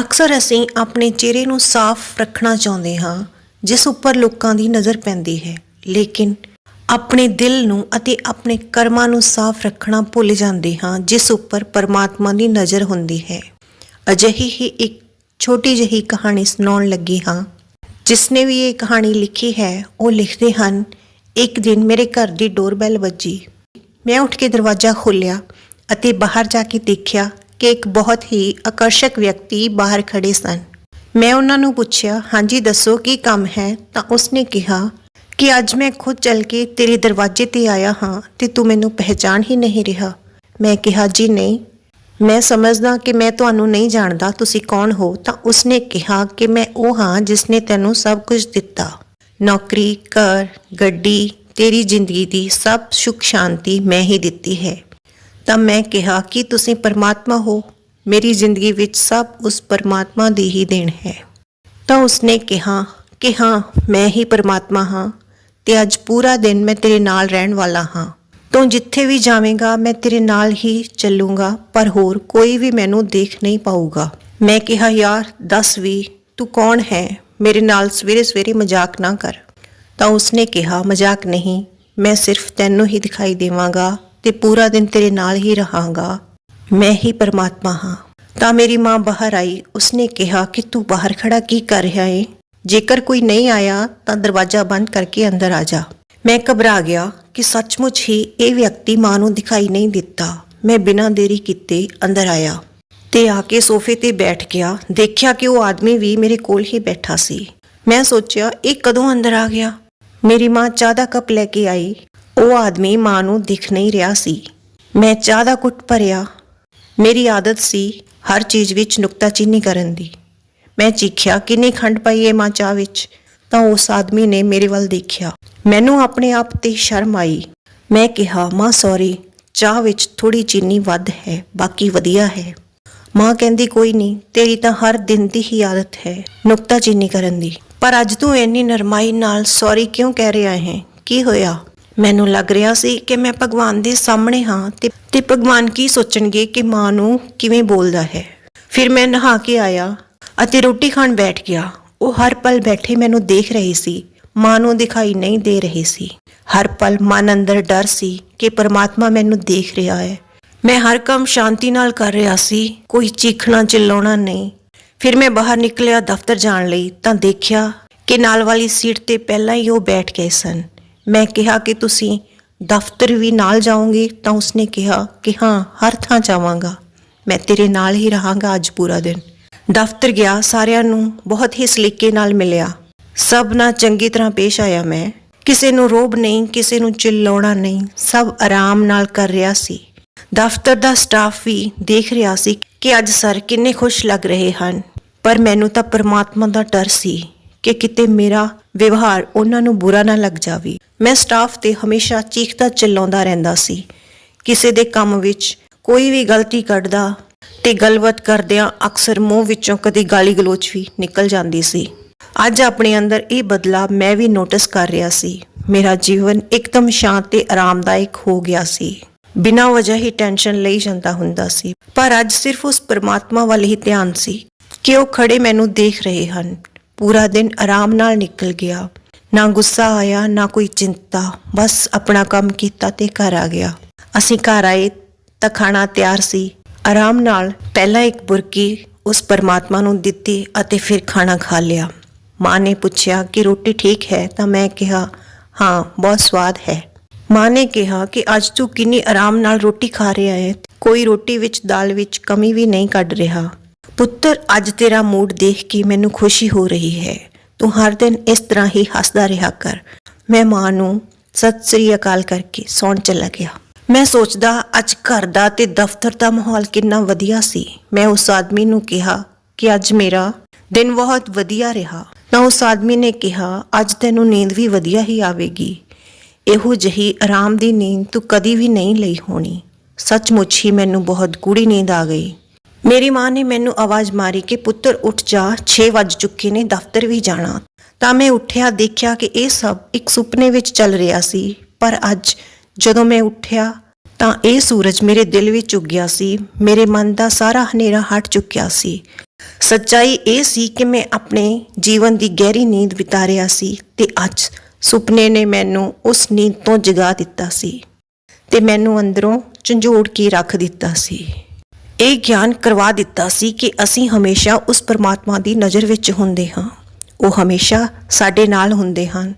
ਅਕਸਰ ਅਸੀਂ ਆਪਣੇ ਚਿਹਰੇ ਨੂੰ ਸਾਫ਼ ਰੱਖਣਾ ਚਾਹੁੰਦੇ ਹਾਂ, ਜਿਸ ਉੱਪਰ ਲੋਕਾਂ ਦੀ ਨਜ਼ਰ ਪੈਂਦੀ ਹੈ। ਲੇਕਿਨ ਆਪਣੇ ਦਿਲ ਨੂੰ ਅਤੇ ਆਪਣੇ ਕਰਮਾਂ ਨੂੰ ਸਾਫ਼ ਰੱਖਣਾ ਭੁੱਲ ਜਾਂਦੇ ਹਾਂ, ਜਿਸ ਉੱਪਰ ਪਰਮਾਤਮਾ ਦੀ ਨਜ਼ਰ ਹੁੰਦੀ ਹੈ। ਅਜਿਹੀ ਹੀ ਇੱਕ ਛੋਟੀ ਜਿਹੀ ਕਹਾਣੀ ਸੁਣਾਉਣ ਲੱਗੀ ਹਾਂ। ਜਿਸ ਨੇ ਵੀ ਇਹ ਕਹਾਣੀ ਲਿਖੀ ਹੈ, ਉਹ ਲਿਖਦੇ ਹਨ, ਇੱਕ ਦਿਨ ਮੇਰੇ ਘਰ ਦੀ ਡੋਰਬੈਲ ਵੱਜੀ। ਮੈਂ ਉੱਠ ਕੇ ਦਰਵਾਜ਼ਾ ਖੋਲ੍ਹਿਆ ਅਤੇ ਬਾਹਰ ਜਾ ਕੇ ਦੇਖਿਆ ਕਿ ਇੱਕ ਬਹੁਤ ਹੀ ਆਕਰਸ਼ਕ ਵਿਅਕਤੀ ਬਾਹਰ ਖੜੇ ਸਨ। ਮੈਂ ਉਹਨਾਂ ਨੂੰ ਪੁੱਛਿਆ, ਹਾਂਜੀ, ਦੱਸੋ ਕੀ ਕੰਮ ਹੈ? ਤਾਂ ਉਸਨੇ ਕਿਹਾ ਕਿ, ਅੱਜ ਮੈਂ ਖੁਦ ਚੱਲ ਕੇ ਤੇਰੇ ਦਰਵਾਜ਼ੇ ਤੇ ਆਇਆ ਹਾਂ ਤੇ ਤੂੰ ਮੈਨੂੰ ਪਹਿਚਾਨ ਹੀ ਨਹੀਂ ਰਿਹਾ। ਮੈਂ ਕਿਹਾ, ਜੀ ਨਹੀਂ। ਮੈਂ ਸਮਝਦਾ ਕਿ ਮੈਂ ਤੁਹਾਨੂੰ ਨਹੀਂ ਜਾਣਦਾ, ਤੁਸੀਂ ਕੌਣ ਹੋ? ਤਾਂ ਉਸਨੇ ਕਿਹਾ ਕਿ, ਮੈਂ ਉਹ ਹਾਂ ਜਿਸਨੇ ਤੈਨੂੰ ਸਭ ਕੁਝ ਦਿੱਤਾ। ਨੌਕਰੀ, ਘਰ, ਗੱਡੀ, ਤੇਰੀ ਜ਼ਿੰਦਗੀ ਦੀ ਸਭ ਸੁੱਖ ਸ਼ਾਂਤੀ ਮੈਂ ਹੀ ਦਿੱਤੀ ਹੈ। ਤਾਂ ਮੈਂ ਕਿਹਾ ਕਿ ਤੁਸੀਂ ਪਰਮਾਤਮਾ ਹੋ। ਮੇਰੀ ਜ਼ਿੰਦਗੀ ਵਿੱਚ ਸਭ ਉਸ ਪਰਮਾਤਮਾ ਦੀ ਹੀ ਦੇਣ ਹੈ। ਤਾਂ ਉਸਨੇ ਕਿਹਾ ਕਿ ਹਾਂ, ਮੈਂ ਹੀ ਪਰਮਾਤਮਾ ਹਾਂ ਤੇ ਅੱਜ ਪੂਰਾ ਦਿਨ ਮੈਂ ਤੇਰੇ ਨਾਲ ਰਹਿਣ ਵਾਲਾ ਹਾਂ। ਤੂੰ ਜਿੱਥੇ ਵੀ ਜਾਵੇਂਗਾ, ਮੈਂ ਤੇਰੇ ਨਾਲ ਹੀ ਚੱਲੂਗਾ, ਪਰ ਹੋਰ ਕੋਈ ਵੀ ਮੈਨੂੰ ਦੇਖ ਨਹੀਂ ਪਾਊਗਾ। ਮੈਂ ਕਿਹਾ, ਯਾਰ, ਦੱਸ ਵੀ, ਤੂੰ ਕੌਣ ਹੈ? ਮੇਰੇ ਨਾਲ ਸਵੇਰੇ ਸਵੇਰੇ ਮਜ਼ਾਕ ਨਾ ਕਰ। ਤਾਂ ਉਸਨੇ ਕਿਹਾ, ਮਜ਼ਾਕ ਨਹੀਂ, ਮੈਂ ਸਿਰਫ ਤੈਨੂੰ ਹੀ ਦਿਖਾਈ ਦੇਵਾਂਗਾ ਤੇ ਪੂਰਾ ਦਿਨ ਤੇਰੇ ਨਾਲ ਹੀ ਰਹਾਂਗਾ। ਮੈਂ ਹੀ ਪਰਮਾਤਮਾ ਹਾਂ। ਤਾਂ ਮੇਰੀ ਮਾਂ ਬਾਹਰ ਆਈ। ਉਸਨੇ ਕਿਹਾ ਕਿ ਤੂੰ ਬਾਹਰ ਖੜਾ ਕੀ ਕਰ ਰਿਹਾ ਏ? ਜੇਕਰ ਕੋਈ ਨਹੀਂ ਆਇਆ, ਤਾਂ ਦਰਵਾਜ਼ਾ ਬੰਦ ਕਰਕੇ ਅੰਦਰ ਆ ਜਾ। ਮੈਂ ਘਬਰਾ ਗਿਆ ਕਿ ਸੱਚਮੁੱਚ ਹੀ ਇਹ ਵਿਅਕਤੀ ਮਾਂ ਨੂੰ ਦਿਖਾਈ ਨਹੀਂ ਦਿੱਤਾ। ਮੈਂ ਬਿਨਾਂ ਦੇਰੀ ਕੀਤੇ ਅੰਦਰ ਆਇਆ ਤੇ ਆ ਕੇ ਸੋਫੇ ਤੇ ਬੈਠ ਗਿਆ। ਦੇਖਿਆ ਕਿ ਉਹ ਆਦਮੀ ਵੀ ਮੇਰੇ ਕੋਲ ਹੀ ਬੈਠਾ ਸੀ। ਮੈਂ ਸੋਚਿਆ, ਇਹ ਕਦੋਂ ਅੰਦਰ ਆ ਗਿਆ? ਮੇਰੀ ਮਾਂ ਚਾਹ ਦਾ ਕੱਪ ਲੈ ਕੇ ਆਈ। ਉਹ ਆਦਮੀ ਮਾਂ ਨੂੰ ਦਿਖ ਨਹੀਂ ਰਿਹਾ ਸੀ। ਮੈਂ ਚਾਹ ਦਾ ਕੁੱਟ ਭਰਿਆ। ਮੇਰੀ ਆਦਤ ਸੀ ਹਰ ਚੀਜ਼ ਵਿੱਚ ਨੁਕਤਾਚੀਨੀ ਕਰਨ ਦੀ। ਮੈਂ ਚੀਖਿਆ, ਕਿੰਨੀ ਖੰਡ ਪਾਈ ਏ ਮਾਂ ਚਾਹ ਵਿੱਚ? ਤਾਂ ਉਸ ਆਦਮੀ ਨੇ ਮੇਰੇ ਵੱਲ ਦੇਖਿਆ। ਮੈਨੂੰ ਆਪਣੇ ਆਪ ਤੇ ਸ਼ਰਮ ਆਈ। ਮੈਂ ਕਿਹਾ, ਮਾਂ, ਸੌਰੀ, ਚਾਹ ਵਿੱਚ ਥੋੜੀ ਚੀਨੀ ਵੱਧ ਹੈ, ਬਾਕੀ ਵਧੀਆ ਹੈ। ਮਾਂ ਕਹਿੰਦੀ, ਕੋਈ ਨਹੀਂ, ਤੇਰੀ ਤਾਂ ਹਰ ਦਿਨ ਦੀ ਹੀ ਆਦਤ ਹੈ ਨੁਕਤਾਚੀਨੀ ਕਰਨ ਦੀ। ਪਰ ਅੱਜ ਤੂੰ ਇੰਨੀ ਨਰਮਾਈ ਨਾਲ ਸੌਰੀ ਕਿਉਂ ਕਹਿ ਰਿਹਾ ਹੈ? ਕੀ ਹੋਇਆ? ਮੈਨੂੰ ਲੱਗ ਰਿਹਾ ਸੀ ਕਿ ਮੈਂ ਭਗਵਾਨ ਦੇ ਸਾਹਮਣੇ ਹਾਂ ਤੇ ਤੇ ਭਗਵਾਨ ਕੀ ਸੋਚਣਗੇ ਕਿ ਮਾਂ ਨੂੰ ਕਿਵੇਂ ਬੋਲਦਾ ਹੈ। ਫਿਰ ਮੈਂ ਨਹਾ ਕੇ ਆਇਆ ਅਤੇ ਰੋਟੀ ਖਾਣ ਬੈਠ ਗਿਆ। ਉਹ ਹਰ ਪਲ ਬੈਠੇ ਮੈਨੂੰ ਦੇਖ ਰਹੀ ਸੀ। ਮਾਂ ਨੂੰ ਦਿਖਾਈ ਨਹੀਂ ਦੇ ਰਹੇ ਸੀ। ਹਰ ਪਲ ਮਨ ਅੰਦਰ ਡਰ ਸੀ ਕਿ ਪਰਮਾਤਮਾ ਮੈਨੂੰ ਦੇਖ ਰਿਹਾ ਹੈ। ਮੈਂ ਹਰ ਕੰਮ ਸ਼ਾਂਤੀ ਨਾਲ ਕਰ ਰਿਹਾ ਸੀ। ਕੋਈ ਚੀਖਣਾ ਚਿੱਲਾਉਣਾ ਨਹੀਂ। ਫਿਰ ਮੈਂ ਬਾਹਰ ਨਿਕਲਿਆ ਦਫ਼ਤਰ ਜਾਣ ਲਈ ਤਾਂ ਦੇਖਿਆ ਕਿ ਨਾਲ ਵਾਲੀ ਸੀਟ ਤੇ ਪਹਿਲਾਂ ਹੀ ਉਹ ਬੈਠ ਗਏ ਸਨ। ਮੈਂ ਕਿਹਾ ਕਿ ਤੁਸੀਂ ਦਫ਼ਤਰ ਵੀ ਨਾਲ ਜਾਓਗੇ ਤਾਂ ਉਸਨੇ ਕਿਹਾ ਕਿ ਹਾਂ, ਹਰ ਥਾਂ ਜਾਵਾਂਗਾ। ਮੈਂ ਤੇਰੇ ਨਾਲ ਹੀ ਰਹਾਂਗਾ ਅੱਜ ਪੂਰਾ ਦਿਨ। ਦਫ਼ਤਰ ਗਿਆ, ਸਾਰਿਆਂ ਨੂੰ ਬਹੁਤ ਹੀ ਸਲੀਕੇ ਨਾਲ ਮਿਲਿਆ। ਸਭ ਨਾਲ ਚੰਗੀ ਤਰ੍ਹਾਂ ਪੇਸ਼ ਆਇਆ ਮੈਂ। ਕਿਸੇ ਨੂੰ ਰੋਬ ਨਹੀਂ, ਕਿਸੇ ਨੂੰ ਚਿੱਲਾਉਣਾ ਨਹੀਂ, ਸਭ ਆਰਾਮ ਨਾਲ ਕਰ ਰਿਹਾ ਸੀ। ਦਫ਼ਤਰ ਦਾ ਸਟਾਫ ਵੀ ਦੇਖ ਰਿਹਾ ਸੀ ਕਿ ਅੱਜ ਸਰ ਕਿੰਨੇ ਖੁਸ਼ ਲੱਗ ਰਹੇ ਹਨ। ਪਰ ਮੈਨੂੰ ਤਾਂ ਪਰਮਾਤਮਾ ਦਾ ਡਰ ਸੀ ਕਿ ਕਿਤੇ ਮੇਰਾ ਵਿਵਹਾਰ ਉਹਨਾਂ ਨੂੰ ਬੁਰਾ ਨਾ ਲੱਗ ਜਾਵੇ। ਮੈਂ ਸਟਾਫ ਤੇ ਹਮੇਸ਼ਾ ਚੀਖਦਾ ਚਿল্ਲਾਉਂਦਾ ਰਹਿੰਦਾ ਸੀ। ਕਿਸੇ ਦੇ ਕੰਮ ਵਿੱਚ ਕੋਈ ਵੀ ਗਲਤੀ ਕੱਢਦਾ ਤੇ ਗਲਵਤ ਕਰਦਿਆਂ ਅਕਸਰ ਮੂੰਹ ਵਿੱਚੋਂ ਕਦੀ ਗਾਲੀ ਗਲੋਚ ਵੀ ਨਿਕਲ ਜਾਂਦੀ ਸੀ। ਅੱਜ ਆਪਣੇ ਅੰਦਰ ਇਹ ਬਦਲਾਅ ਮੈਂ ਵੀ ਨੋਟਿਸ ਕਰ ਰਿਹਾ ਸੀ। ਮੇਰਾ ਜੀਵਨ ਇੱਕਦਮ ਸ਼ਾਂਤ ਤੇ ਆਰਾਮਦਾਇਕ ਹੋ ਗਿਆ ਸੀ। ਬਿਨਾਂ ਵਜ੍ਹਾ ਹੀ ਟੈਨਸ਼ਨ ਲਈ ਜਾਂਦਾ ਹੁੰਦਾ ਸੀ। ਪਰ ਅੱਜ ਸਿਰਫ ਉਸ ਪਰਮਾਤਮਾ ਵੱਲ ਹੀ ਧਿਆਨ ਸੀ ਕਿ ਉਹ ਖੜੇ ਮੈਨੂੰ ਦੇਖ ਰਹੇ ਹਨ। ਪੂਰਾ ਦਿਨ ਆਰਾਮ ਨਾਲ ਨਿਕਲ ਗਿਆ। ਨਾ ਗੁੱਸਾ ਆਇਆ, ਨਾ ਕੋਈ ਚਿੰਤਾ। ਬਸ ਆਪਣਾ ਕੰਮ ਕੀਤਾ ਤੇ ਘਰ ਆ ਗਿਆ। ਅਸੀਂ ਘਰ ਆਏ ਤਾਂ ਖਾਣਾ ਤਿਆਰ ਸੀ। ਆਰਾਮ ਨਾਲ ਪਹਿਲਾਂ ਇੱਕ ਬੁਰਕੀ ਉਸ ਪਰਮਾਤਮਾ ਨੂੰ ਦਿੱਤੀ ਅਤੇ ਫਿਰ ਖਾਣਾ ਖਾ ਲਿਆ। ਮਾਂ ਨੇ ਪੁੱਛਿਆ ਕਿ ਰੋਟੀ ਠੀਕ ਹੈ? ਤਾਂ ਮੈਂ ਕਿਹਾ, ਹਾਂ, ਬਹੁਤ ਸਵਾਦ ਹੈ। ਮਾਂ ਨੇ ਕਿਹਾ ਕਿ ਅੱਜ ਤੂੰ ਕਿੰਨੀ ਆਰਾਮ ਨਾਲ ਰੋਟੀ ਖਾ ਰਿਹਾ ਹੈ। ਕੋਈ ਰੋਟੀ ਵਿੱਚ ਦਾਲ ਵਿੱਚ ਕਮੀ ਵੀ ਨਹੀਂ ਕੱਢ ਰਿਹਾ। ਪੁੱਤਰ, ਅੱਜ ਤੇਰਾ ਮੂਡ ਦੇਖ ਕੇ ਮੈਨੂੰ ਖੁਸ਼ੀ ਹੋ ਰਹੀ ਹੈ। ਤੂੰ ਹਰ ਦਿਨ ਇਸ ਤਰ੍ਹਾਂ ਹੀ ਹੱਸਦਾ ਰਿਹਾ ਕਰ। ਮੈਂ ਮਾਂ ਨੂੰ ਸਤਿ ਸ੍ਰੀ ਅਕਾਲ ਕਰਕੇ ਸੌਣ ਚਲਾ ਗਿਆ। ਮੈਂ ਸੋਚਦਾ, ਅੱਜ ਘਰ ਦਾ ਤੇ ਦਫ਼ਤਰ ਦਾ ਮਾਹੌਲ ਕਿੰਨਾ ਵਧੀਆ ਸੀ। ਮੈਂ ਉਸ ਆਦਮੀ ਨੂੰ ਕਿਹਾ ਕਿ ਅੱਜ ਮੇਰਾ ਦਿਨ ਬਹੁਤ ਵਧੀਆ ਰਿਹਾ। ਤਾਂ ਉਸ ਆਦਮੀ ਨੇ ਕਿਹਾ, ਅੱਜ ਤੈਨੂੰ ਨੀਂਦ ਵੀ ਵਧੀਆ ਹੀ ਆਵੇਗੀ। ਇਹੋ ਜਿਹੀ ਆਰਾਮ ਦੀ ਨੀਂਦ ਤੂੰ ਕਦੀ ਵੀ ਨਹੀਂ ਲਈ ਹੋਣੀ। ਸੱਚਮੁੱਚ ਹੀ ਮੈਨੂੰ ਬਹੁਤ ਗੂੜੀ ਨੀਂਦ ਆ ਗਈ। ਮੇਰੀ ਮਾਂ ਨੇ ਮੈਨੂੰ ਆਵਾਜ਼ ਮਾਰੀ ਕਿ, ਪੁੱਤਰ, ਉੱਠ ਜਾ 6 ਵੱਜ ਚੁੱਕੇ ਨੇ, ਦਫ਼ਤਰ ਵੀ ਜਾਣਾ। ਤਾਂ ਮੈਂ ਉੱਠਿਆ, ਦੇਖਿਆ ਕਿ ਇਹ ਸਭ ਇੱਕ ਸੁਪਨੇ ਵਿੱਚ ਚੱਲ ਰਿਹਾ ਸੀ। ਪਰ ਅੱਜ ਜਦੋਂ ਮੈਂ ਉੱਠਿਆ, ਤਾਂ ਇਹ ਸੂਰਜ ਮੇਰੇ ਦਿਲ ਵਿੱਚ ਉੱਗਿਆ ਸੀ। ਮੇਰੇ ਮਨ ਦਾ ਸਾਰਾ ਹਨੇਰਾ ਹਟ ਚੁੱਕਿਆ ਸੀ। ਸੱਚਾਈ ਇਹ ਸੀ ਕਿ ਮੈਂ ਆਪਣੇ ਜੀਵਨ ਦੀ ਗਹਿਰੀ ਨੀਂਦ ਬਿਤਾ ਰਿਹਾ ਸੀ ਤੇ ਅੱਜ ਸੁਪਨੇ ਨੇ ਮੈਨੂੰ ਉਸ ਨੀਂਦ ਤੋਂ ਜਗਾ ਦਿੱਤਾ ਸੀ ਤੇ ਮੈਨੂੰ ਅੰਦਰੋਂ ਝੰਜੋੜ ਕੇ ਰੱਖ ਦਿੱਤਾ ਸੀ। ਇਹ ਗਿਆਨ ਕਰਵਾ ਦਿੱਤਾ ਸੀ ਕਿ ਅਸੀਂ ਹਮੇਸ਼ਾ ਉਸ ਪਰਮਾਤਮਾ ਦੀ ਨਜ਼ਰ ਵਿੱਚ ਹੁੰਦੇ ਹਾਂ। ਉਹ ਹਮੇਸ਼ਾ ਸਾਡੇ ਨਾਲ ਹੁੰਦੇ ਹਨ।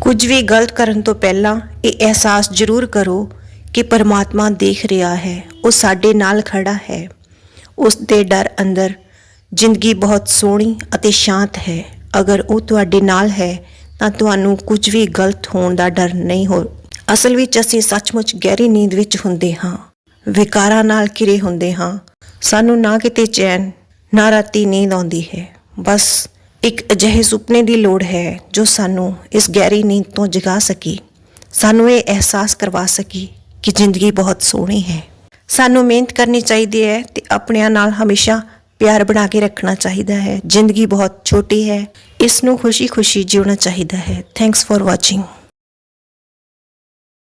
ਕੁਝ ਵੀ ਗਲਤ ਕਰਨ ਤੋਂ ਪਹਿਲਾਂ ਇਹ ਅਹਿਸਾਸ ਜ਼ਰੂਰ ਕਰੋ ਕਿ ਪਰਮਾਤਮਾ ਦੇਖ ਰਿਹਾ ਹੈ। ਉਹ ਸਾਡੇ ਨਾਲ ਖੜਾ ਹੈ। ਉਸ ਦੇ ਡਰ ਅੰਦਰ ਜ਼ਿੰਦਗੀ ਬਹੁਤ ਸੋਹਣੀ ਅਤੇ ਸ਼ਾਂਤ ਹੈ। ਅਗਰ ਉਹ ਤੁਹਾਡੇ ਨਾਲ ਹੈ, ਤਾਂ ਤੁਹਾਨੂੰ ਕੁਝ ਵੀ ਗਲਤ ਹੋਣ ਦਾ ਡਰ ਨਹੀਂ ਹੋ ਅਸਲ ਵਿੱਚ ਅਸੀਂ ਸੱਚਮੁੱਚ ਗਹਿਰੀ ਨੀਂਦ ਵਿੱਚ ਹੁੰਦੇ ਹਾਂ। ਵਿਕਾਰਾਂ ਨਾਲ ਘਿਰੇ ਹੁੰਦੇ ਹਾਂ। ਸਾਨੂੰ ਨਾ ਕਿਤੇ ਚੈਨ, ਨਾ ਰਾਤੀ ਨੀਂਦ ਆਉਂਦੀ ਹੈ। ਬਸ ਇੱਕ ਅਜਿਹੇ ਸੁਪਨੇ ਦੀ ਲੋੜ ਹੈ ਜੋ ਸਾਨੂੰ ਇਸ ਗਹਿਰੀ ਨੀਂਦ ਤੋਂ ਜਗਾ ਸਕੇ। ਸਾਨੂੰ ਇਹ ਅਹਿਸਾਸ ਕਰਵਾ ਸਕੇ ਕਿ ਜ਼ਿੰਦਗੀ ਬਹੁਤ ਸੋਹਣੀ ਹੈ। ਸਾਨੂੰ ਮਿਹਨਤ ਕਰਨੀ ਚਾਹੀਦੀ ਹੈ ਤੇ ਆਪਣਿਆਂ ਨਾਲ ਹਮੇਸ਼ਾ ਪਿਆਰ ਬਣਾ ਕੇ ਰੱਖਣਾ ਚਾਹੀਦਾ ਹੈ। ਜ਼ਿੰਦਗੀ ਬਹੁਤ ਛੋਟੀ ਹੈ। ਇਸ ਨੂੰ ਖੁਸ਼ੀ-ਖੁਸ਼ੀ ਜਿਉਣਾ ਚਾਹੀਦਾ ਹੈ। Thanks for watching